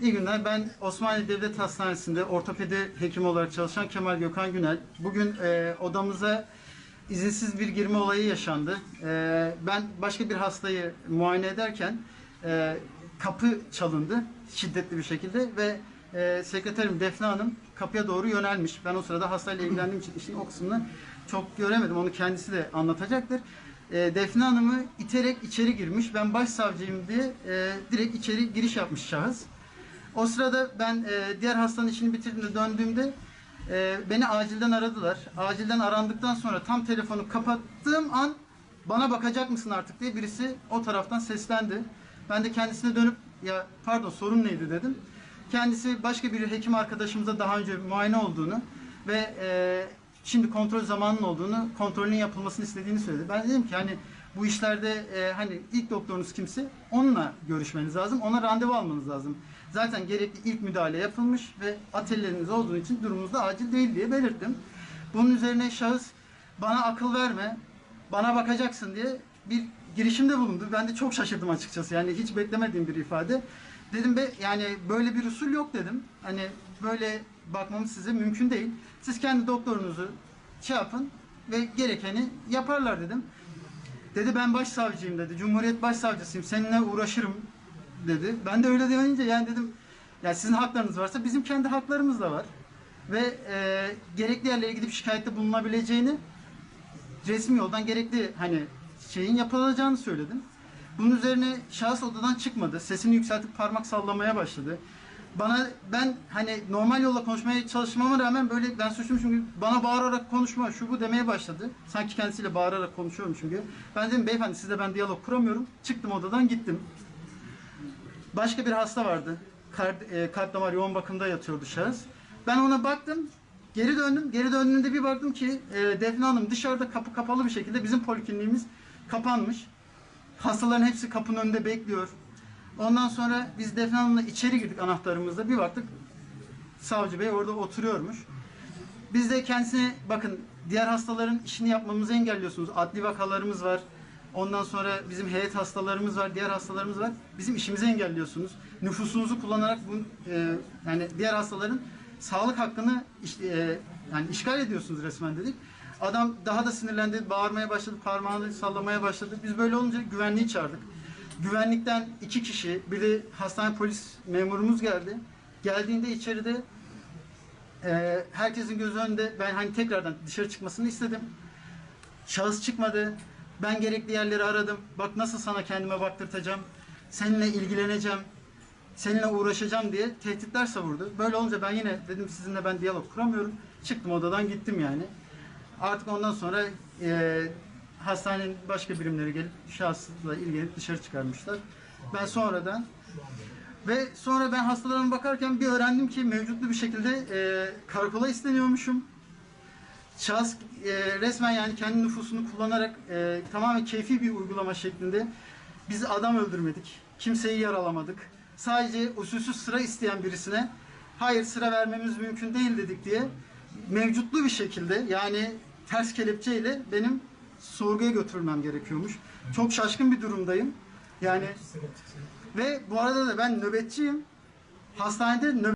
İyi günler. Ben Osmanlı Devlet Hastanesi'nde ortopedi hekimi olarak çalışan Kemal Gökhan Günel. Bugün e, odamıza izinsiz bir girme olayı yaşandı. E, ben başka bir hastayı muayene ederken e, kapı çalındı şiddetli bir şekilde ve e, sekreterim Defne Hanım kapıya doğru yönelmiş. Ben o sırada hastayla ilgilendiğim için işin o kısmını çok göremedim. Onu kendisi de anlatacaktır. E, Defne Hanım'ı iterek içeri girmiş. Ben başsavcıyım diye e, direkt içeri giriş yapmış şahıs. O sırada ben e, diğer hastanın işini bitirdiğimde döndüğümde e, beni acilden aradılar. Acilden arandıktan sonra tam telefonu kapattığım an bana bakacak mısın artık diye birisi o taraftan seslendi. Ben de kendisine dönüp ya pardon sorun neydi dedim. Kendisi başka bir hekim arkadaşımıza daha önce muayene olduğunu ve e, şimdi kontrol zamanının olduğunu, kontrolün yapılmasını istediğini söyledi. Ben dedim ki hani bu işlerde e, hani ilk doktorunuz kimse onunla görüşmeniz lazım. Ona randevu almanız lazım. Zaten gerekli ilk müdahale yapılmış ve atelleriniz olduğu için durumunuz da acil değil diye belirttim. Bunun üzerine şahıs bana akıl verme, bana bakacaksın diye bir girişimde bulundu. Ben de çok şaşırdım açıkçası. Yani hiç beklemediğim bir ifade. Dedim be yani böyle bir usul yok dedim. Hani böyle bakmamız size mümkün değil. Siz kendi doktorunuzu şey yapın ve gerekeni yaparlar dedim. Dedi ben başsavcıyım dedi. Cumhuriyet başsavcısıyım. Seninle uğraşırım dedi. Ben de öyle deyince yani dedim ya sizin haklarınız varsa bizim kendi haklarımız da var. Ve e, gerekli yerlere gidip şikayette bulunabileceğini resmi yoldan gerekli hani şeyin yapılacağını söyledim. Bunun üzerine şahıs odadan çıkmadı. Sesini yükseltip parmak sallamaya başladı. Bana ben hani normal yolla konuşmaya çalışmama rağmen böyle ben suçluymuşum gibi bana bağırarak konuşma şu bu demeye başladı. Sanki kendisiyle bağırarak konuşuyormuşum gibi. Ben dedim beyefendi sizle ben diyalog kuramıyorum. Çıktım odadan gittim. Başka bir hasta vardı. Kalp, e, kalp damar yoğun bakımda yatıyordu şahıs. Ben ona baktım. Geri döndüm. Geri döndüğümde bir baktım ki e, Defne Hanım dışarıda kapı kapalı bir şekilde bizim polikliniğimiz kapanmış. Hastaların hepsi kapının önünde bekliyor. Ondan sonra biz Defne Hanım'la içeri girdik anahtarımızla. Bir baktık savcı bey orada oturuyormuş. Biz de kendisine bakın diğer hastaların işini yapmamızı engelliyorsunuz. Adli vakalarımız var. Ondan sonra bizim heyet hastalarımız var, diğer hastalarımız var. Bizim işimizi engelliyorsunuz. Nüfusunuzu kullanarak bu e, yani diğer hastaların sağlık hakkını iş- e, yani işgal ediyorsunuz resmen dedik. Adam daha da sinirlendi, bağırmaya başladı, parmağını sallamaya başladı. Biz böyle olunca güvenliği çağırdık. Güvenlikten iki kişi, bir de hastane polis memurumuz geldi. Geldiğinde içeride e, herkesin gözü önünde ben hani tekrardan dışarı çıkmasını istedim. Şahıs çıkmadı. Ben gerekli yerleri aradım. Bak nasıl sana kendime baktırtacağım. Seninle ilgileneceğim. Seninle uğraşacağım diye tehditler savurdu. Böyle olunca ben yine dedim sizinle ben diyalog kuramıyorum. Çıktım odadan gittim yani. Artık ondan sonra e, hastanenin başka birimleri gelip şahsla ilgilenip dışarı çıkarmışlar. Ben sonradan ve sonra ben hastalarıma bakarken bir öğrendim ki mevcutlu bir şekilde e, karakola isteniyormuşum. Şahıs e, resmen yani kendi nüfusunu kullanarak e, tamamen keyfi bir uygulama şeklinde biz adam öldürmedik. Kimseyi yaralamadık. Sadece usulsüz sıra isteyen birisine hayır sıra vermemiz mümkün değil dedik diye mevcutlu bir şekilde yani ters kelepçeyle benim sorguya götürülmem gerekiyormuş. Çok şaşkın bir durumdayım. Yani ve bu arada da ben nöbetçiyim. Hastanede nöbet